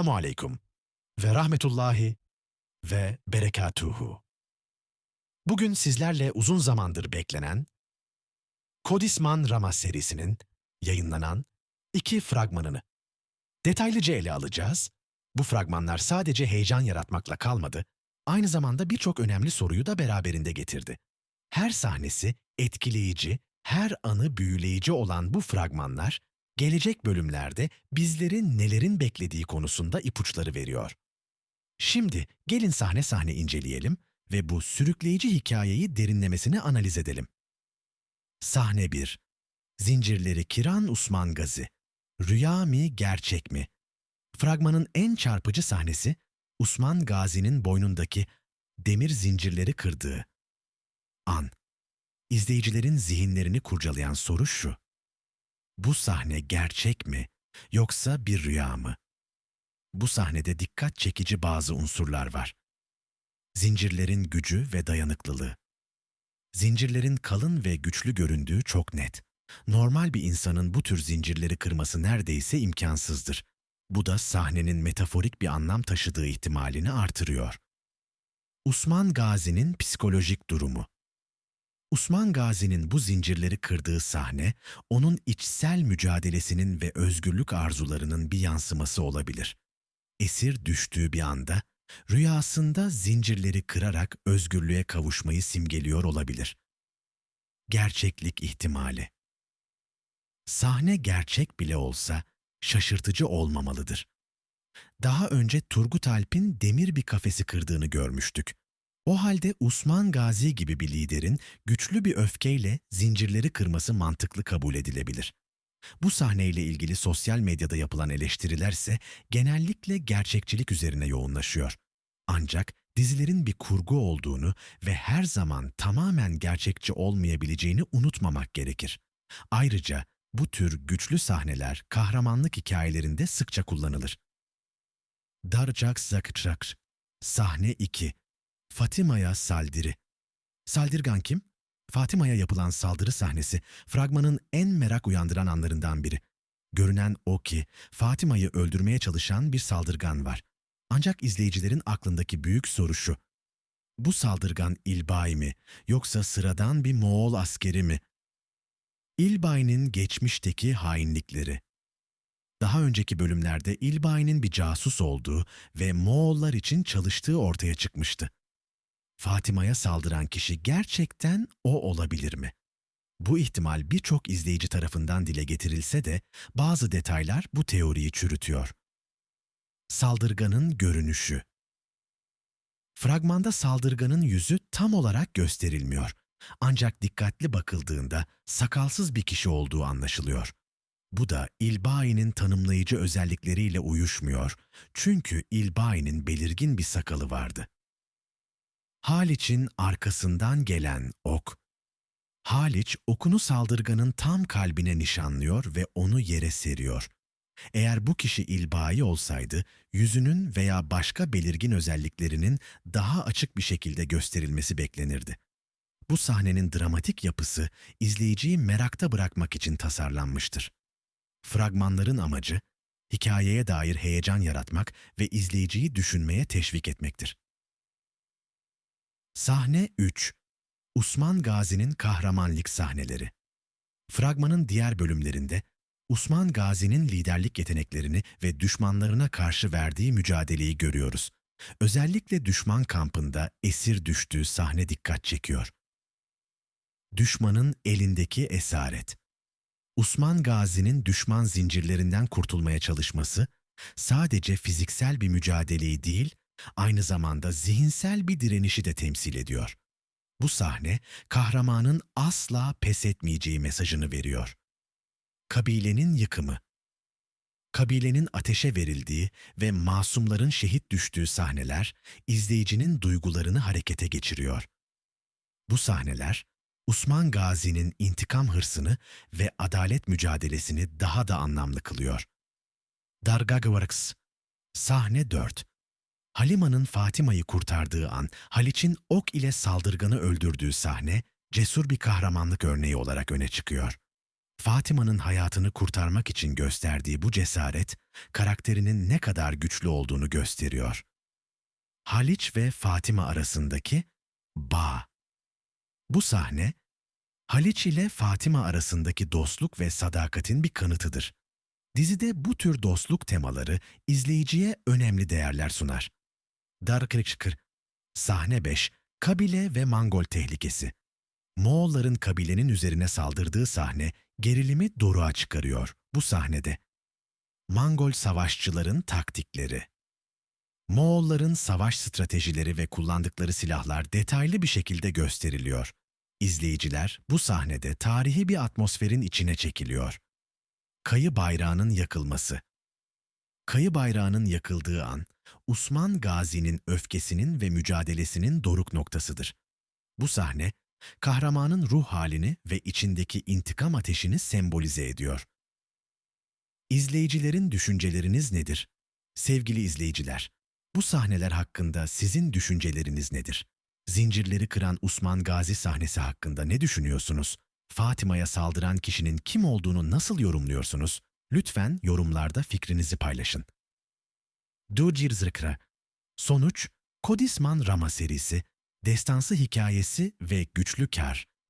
Esselamu aleyküm ve rahmetullahi ve berekatuhu. Bugün sizlerle uzun zamandır beklenen Kodisman Rama serisinin yayınlanan iki fragmanını detaylıca ele alacağız. Bu fragmanlar sadece heyecan yaratmakla kalmadı, aynı zamanda birçok önemli soruyu da beraberinde getirdi. Her sahnesi etkileyici, her anı büyüleyici olan bu fragmanlar gelecek bölümlerde bizlerin nelerin beklediği konusunda ipuçları veriyor. Şimdi gelin sahne sahne inceleyelim ve bu sürükleyici hikayeyi derinlemesine analiz edelim. Sahne 1 Zincirleri Kiran Usman Gazi Rüya mi, gerçek mi? Fragmanın en çarpıcı sahnesi, Usman Gazi'nin boynundaki demir zincirleri kırdığı an. İzleyicilerin zihinlerini kurcalayan soru şu. Bu sahne gerçek mi yoksa bir rüya mı? Bu sahnede dikkat çekici bazı unsurlar var. Zincirlerin gücü ve dayanıklılığı. Zincirlerin kalın ve güçlü göründüğü çok net. Normal bir insanın bu tür zincirleri kırması neredeyse imkansızdır. Bu da sahnenin metaforik bir anlam taşıdığı ihtimalini artırıyor. Usman Gazi'nin psikolojik durumu. Usman Gazi'nin bu zincirleri kırdığı sahne, onun içsel mücadelesinin ve özgürlük arzularının bir yansıması olabilir. Esir düştüğü bir anda, rüyasında zincirleri kırarak özgürlüğe kavuşmayı simgeliyor olabilir. Gerçeklik ihtimali Sahne gerçek bile olsa şaşırtıcı olmamalıdır. Daha önce Turgut Alp'in demir bir kafesi kırdığını görmüştük. O halde Osman Gazi gibi bir liderin güçlü bir öfkeyle zincirleri kırması mantıklı kabul edilebilir. Bu sahneyle ilgili sosyal medyada yapılan eleştirilerse genellikle gerçekçilik üzerine yoğunlaşıyor. Ancak dizilerin bir kurgu olduğunu ve her zaman tamamen gerçekçi olmayabileceğini unutmamak gerekir. Ayrıca bu tür güçlü sahneler kahramanlık hikayelerinde sıkça kullanılır. Darcak Zakçak Sahne 2 Fatima'ya saldırı. Saldırgan kim? Fatima'ya yapılan saldırı sahnesi fragmanın en merak uyandıran anlarından biri. Görünen o ki Fatima'yı öldürmeye çalışan bir saldırgan var. Ancak izleyicilerin aklındaki büyük soru şu. Bu saldırgan İlbay mi yoksa sıradan bir Moğol askeri mi? İlbay'ın geçmişteki hainlikleri. Daha önceki bölümlerde İlbay'ın bir casus olduğu ve Moğollar için çalıştığı ortaya çıkmıştı. Fatıma'ya saldıran kişi gerçekten o olabilir mi? Bu ihtimal birçok izleyici tarafından dile getirilse de bazı detaylar bu teoriyi çürütüyor. Saldırganın görünüşü Fragmanda saldırganın yüzü tam olarak gösterilmiyor. Ancak dikkatli bakıldığında sakalsız bir kişi olduğu anlaşılıyor. Bu da İlbai'nin tanımlayıcı özellikleriyle uyuşmuyor. Çünkü İlbai'nin belirgin bir sakalı vardı. Haliç'in arkasından gelen ok, Haliç okunu saldırganın tam kalbine nişanlıyor ve onu yere seriyor. Eğer bu kişi ilbai olsaydı, yüzünün veya başka belirgin özelliklerinin daha açık bir şekilde gösterilmesi beklenirdi. Bu sahnenin dramatik yapısı izleyiciyi merakta bırakmak için tasarlanmıştır. Fragmanların amacı, hikayeye dair heyecan yaratmak ve izleyiciyi düşünmeye teşvik etmektir. Sahne 3 Osman Gazi'nin kahramanlık sahneleri Fragmanın diğer bölümlerinde Osman Gazi'nin liderlik yeteneklerini ve düşmanlarına karşı verdiği mücadeleyi görüyoruz. Özellikle düşman kampında esir düştüğü sahne dikkat çekiyor. Düşmanın elindeki esaret Osman Gazi'nin düşman zincirlerinden kurtulmaya çalışması sadece fiziksel bir mücadeleyi değil, aynı zamanda zihinsel bir direnişi de temsil ediyor. Bu sahne kahramanın asla pes etmeyeceği mesajını veriyor. Kabilenin yıkımı Kabilenin ateşe verildiği ve masumların şehit düştüğü sahneler izleyicinin duygularını harekete geçiriyor. Bu sahneler Osman Gazi'nin intikam hırsını ve adalet mücadelesini daha da anlamlı kılıyor. Dargagvarks Sahne 4 Halima'nın Fatima'yı kurtardığı an, Haliç'in ok ile saldırganı öldürdüğü sahne, cesur bir kahramanlık örneği olarak öne çıkıyor. Fatıma'nın hayatını kurtarmak için gösterdiği bu cesaret, karakterinin ne kadar güçlü olduğunu gösteriyor. Haliç ve Fatima arasındaki bağ. Bu sahne, Haliç ile Fatima arasındaki dostluk ve sadakatin bir kanıtıdır. Dizide bu tür dostluk temaları izleyiciye önemli değerler sunar. Darkırıkşıkır Sahne 5 Kabile ve Mangol tehlikesi Moğolların kabilenin üzerine saldırdığı sahne gerilimi doruğa çıkarıyor bu sahnede. Mangol savaşçıların taktikleri Moğolların savaş stratejileri ve kullandıkları silahlar detaylı bir şekilde gösteriliyor. İzleyiciler bu sahnede tarihi bir atmosferin içine çekiliyor. Kayı bayrağının yakılması Kayı bayrağının yakıldığı an, Osman Gazi'nin öfkesinin ve mücadelesinin doruk noktasıdır. Bu sahne, kahramanın ruh halini ve içindeki intikam ateşini sembolize ediyor. İzleyicilerin düşünceleriniz nedir? Sevgili izleyiciler, bu sahneler hakkında sizin düşünceleriniz nedir? Zincirleri kıran Osman Gazi sahnesi hakkında ne düşünüyorsunuz? Fatima'ya saldıran kişinin kim olduğunu nasıl yorumluyorsunuz? Lütfen yorumlarda fikrinizi paylaşın. Dujir Zırkra Sonuç, Kodisman Rama serisi, destansı hikayesi ve güçlü kar